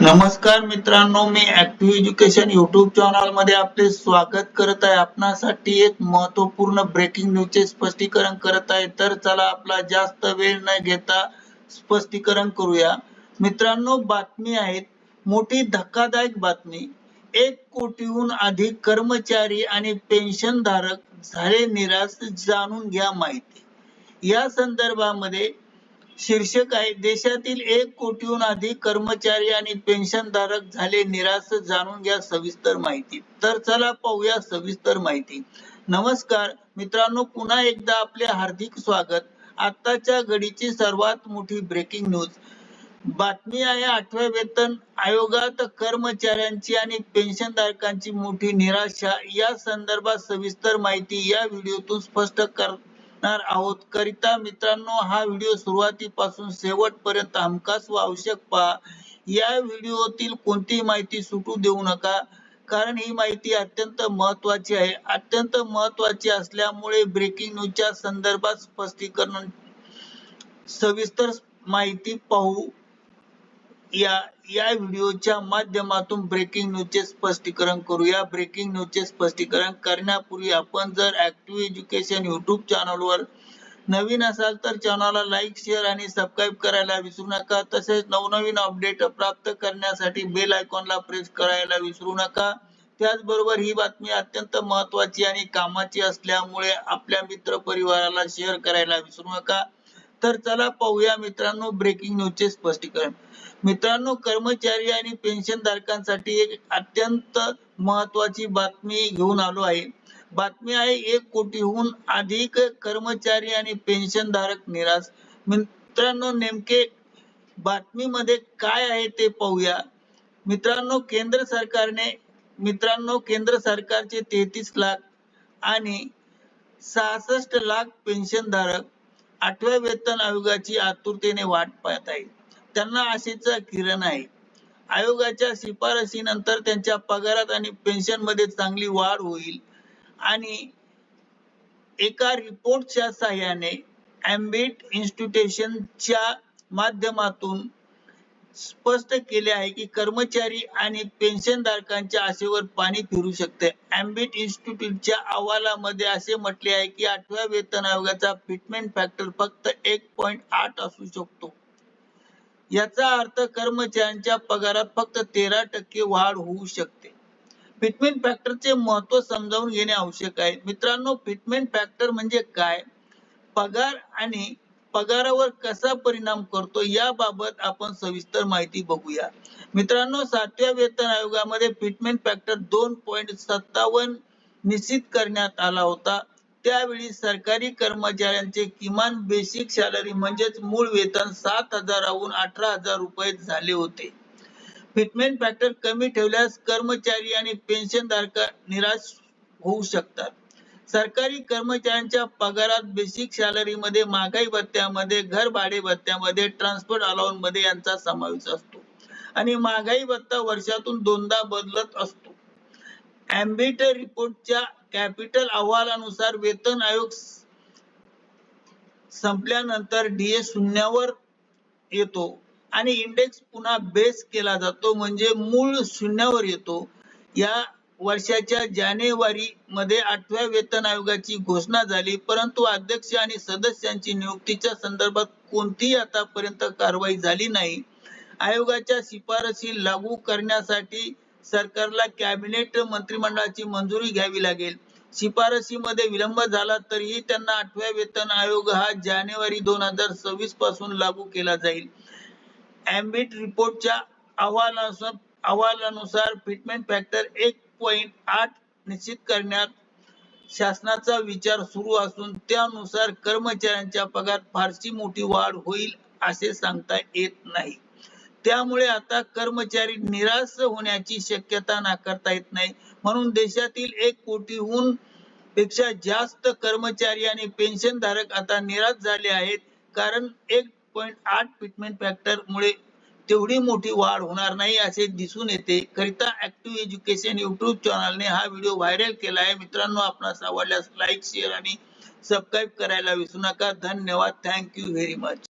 नमस्कार मित्रांनो मी ऍक्टिव्ह एज्युकेशन युट्यूब चॅनलमध्ये आपले स्वागत करत आहे. आपणासाठी एक महत्त्वपूर्ण ब्रेकिंग न्यूजचे स्पष्टीकरण करत आहे. तर चला आपला जास्त वेळ न घेता स्पष्टीकरण करूया. मित्रांनो बातमी आहेत. मोठी धक्कादायक बातमी. एक कोटीहून अधिक कर्मचारी आणि पेन्शन धारक झाले निराश जाणून घ्या माहिती. या संदर्भामध्ये शीर्षक आहे देशातील एक कोटीहून अधिक कर्मचारी आणि पेन्शनधारक झाले निराश जाणून घ्या सविस्तर माहिती. तर चला पाहूया सविस्तर माहिती. नमस्कार मित्रांनो पुन्हा एकदा आपले हार्दिक स्वागत. आताच्या घडीची सर्वात मोठी ब्रेकिंग न्यूज बातमी आहे आठव्या वेतन आयोगात कर्मचाऱ्यांची आणि पेन्शनधारकांची मोठी निराशा. या संदर्भात सविस्तर माहिती या व्हिडिओतून स्पष्ट कर करणार आहोत. करिता मित्रांनो हा व्हिडिओ सुरुवातीपासून शेवटपर्यंत हमखास व आवश्यक पहा. या व्हिडिओतील कोणतीही माहिती सुटू देऊ नका कारण ही माहिती अत्यंत महत्वाची आहे. अत्यंत महत्वाची असल्यामुळे ब्रेकिंग न्यूजच्या संदर्भात स्पष्टीकरण सविस्तर माहिती पाहू या या व्हिडिओच्या माध्यमातून ब्रेकिंग न्यूजचे स्पष्टीकरण करूया ब्रेकिंग न्यूजचे स्पष्टीकरण करण्यापूर्वी आपण जर ऍक्टिव्ह एज्युकेशन युट्यूब चॅनलवर नवीन असाल तर चॅनलला लाईक शेअर आणि सबस्क्राईब करायला विसरू नका. तसेच नवनवीन अपडेट प्राप्त करण्यासाठी बेल आयकॉनला प्रेस करायला विसरू नका. त्याचबरोबर ही बातमी अत्यंत महत्वाची आणि कामाची असल्यामुळे आपल्या मित्र परिवाराला शेअर करायला विसरू नका. तर चला पाहूया मित्रांनो ब्रेकिंग न्यूजचे स्पष्टीकरण. मित्रांनो कर्मचारी आणि पेन्शन धारकांसाठी एक अत्यंत महत्वाची बातमी घेऊन आलो आहे. बातमी आहे एक कोटीहून अधिक कर्मचारी आणि पेन्शन धारक निराश. मित्रांनो नेमके बातमीमध्ये काय आहे ते पाहूया. मित्रांनो केंद्र सरकारने मित्रांनो केंद्र सरकारचे तेहतीस लाख आणि सहासष्ट लाख पेन्शन धारक आठव्या वेतन आयोगाची आतुरतेने वाट पाहत आहे. त्यांना आशेचा किरण आहे. आयोगाच्या शिफारसीनंतर त्यांच्या पगारात आणि पेन्शनमध्ये चांगली वाढ होईल आणि एका रिपोर्टच्या साह्याने अँबिट इन्स्टिट्यूशनच्या माध्यमातून स्पष्ट केले आहे की कर्मचारी आणि पेन्शनधारकांच्या आशेवर पाणी फिरू शकते. अँबिट इन्स्टिट्यूटच्या अहवालामध्ये असे म्हटले आहे की आठव्या वेतन आयोगाचा फिटमेंट फॅक्टर फक्त एक पॉइंट आठ असू शकतो. याचा अर्थ कर्मचाऱ्यांच्या पगारात फक्त तेरा टक्के वाढ होऊ शकते. फिटमेंट फॅक्टरचे महत्त्व समजावून घेणे आवश्यक आहे. मित्रांनो फिटमेंट फॅक्टर म्हणजे काय? पगार आणि पगारावर कसा परिणाम करतो याबाबत आपण सविस्तर माहिती बघूया. मित्रांनो सातव्या वेतन आयोगामध्ये फिटमेंट फॅक्टर दोन पॉईंट सत्तावन्न निश्चित करण्यात आला होता. त्यावेळी सरकारी कर्मचाऱ्यांचे किमान बेसिक सॅलरी म्हणजेच मूळ वेतन सात हजाराहून अठरा हजार रुपये झाले होते. फिटमेंट फॅक्टर कमी ठेवल्यास कर्मचारी आणि पेन्शन धारक निराश होऊ शकतात. सरकारी कर्मचाऱ्यांच्या पगारात बेसिक सॅलरी मध्ये महागाई भत्त्यामध्ये घर भाडे भत्त्यामध्ये ट्रान्सपोर्ट अलाउन्समध्ये यांचा समावेश असतो. आणि महागाई भत्ता वर्षातून दोनदा बदलत असतो. अँबिटर रिपोर्टच्या कॅपिटल अहवालानुसार वेतन आयोग संपल्यानंतर डीए शून्यावर येतो आणि इंडेक्स पुन्हा बेस केला जातो. म्हणजे मूळ शून्यावर येतो. या वर्षाच्या जानेवारी मध्ये आठव्या वेतन आयोगाची घोषणा झाली. परंतु अध्यक्ष आणि सदस्यांची नियुक्तीच्या संदर्भात कोणतीही आतापर्यंत कारवाई झाली नाही. आयोगाच्या शिफारसी लागू करण्यासाठी सरकारला कॅबिनेट मंत्रिमंडळाची मंजुरी घ्यावी लागेल. शिफारसीमध्ये विलंब झाला तरीही त्यांना आठव्या वेतन आयोग हा जानेवारी दोन हजार सव्वीसपासून लागू केला जाईल. अँबिट रिपोर्टच्या अहवालानुसार अहवालानुसार फिटमेंट फॅक्टर एक पॉइंट आठ निश्चित करण्यात शासनाचा विचार सुरू असून त्यानुसार कर्मचाऱ्यांच्या पगार फारशी मोठी वाढ होईल असे सांगता येत नाही. त्यामुळे आता कर्मचारी निराश होण्याची शक्यता नाकारता येत नाही. म्हणून देशातील एक कोटीहून पेक्षा जास्त कर्मचारी आणि पेन्शन धारक आता निराश झाले आहेत. कारण एक पॉइंट आठ फिटमेंट फॅक्टर मुळे तेवढी मोठी वाढ होणार नाही असे दिसून येते. करिता ऍक्टिव्ह एज्युकेशन युट्यूब चॅनलने हा व्हिडिओ व्हायरल केला आहे. मित्रांनो आपणास आवडल्यास लाईक शेअर आणि सबस्क्राईब करायला विसरू नका. धन्यवाद. Thank you very much